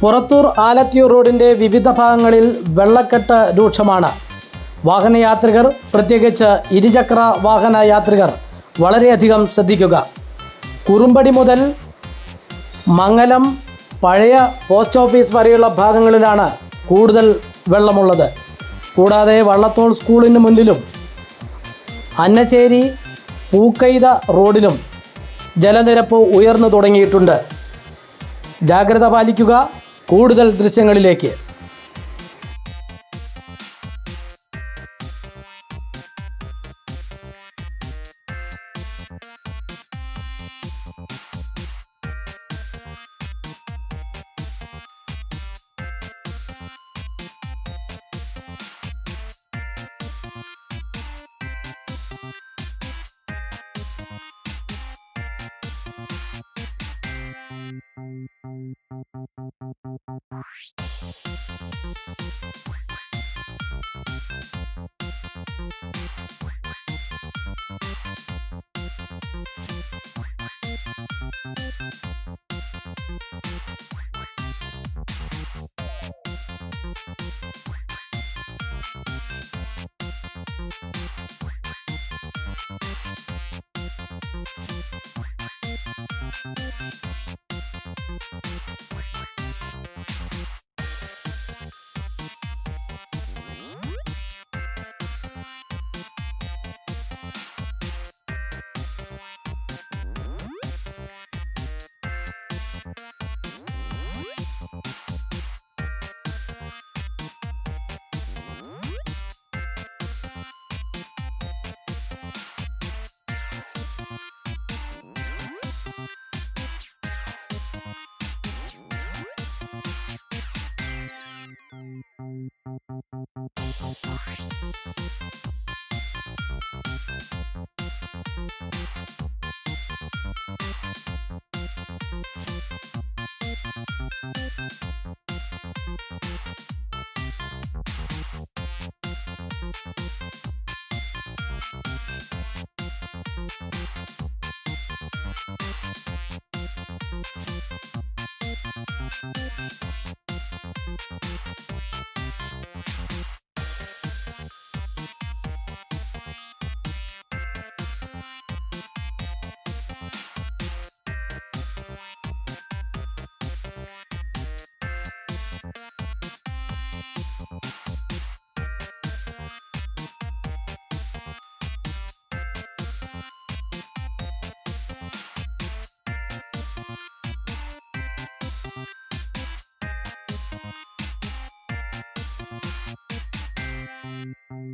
പുറത്തൂർ ആലത്തിയൂർ റോഡിന്റെ വിവിധ ഭാഗങ്ങളിൽ വെള്ളക്കെട്ട് രൂക്ഷമാണ്. വാഹനയാത്രികർ പ്രത്യേകിച്ച് ഇരുചക്ര വാഹന യാത്രികർ വളരെയധികം ശ്രദ്ധിക്കുക. കുറുമ്പടി മുതൽ മംഗലം പഴയ പോസ്റ്റ് ഓഫീസ് വരെയുള്ള ഭാഗങ്ങളിലാണ് കൂടുതൽ വെള്ളമുള്ളത്. കൂടാതെ വള്ളത്തോൾ സ്കൂളിന് മുന്നിലും അന്നശ്ശേരി പൂക്കൈത റോഡിലും ജലനിരപ്പ് ഉയർന്നു തുടങ്ങിയിട്ടുണ്ട്. ജാഗ്രത പാലിക്കുക. കൂടുതൽ ദൃശ്യങ്ങളിലേക്ക്.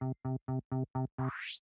ああ。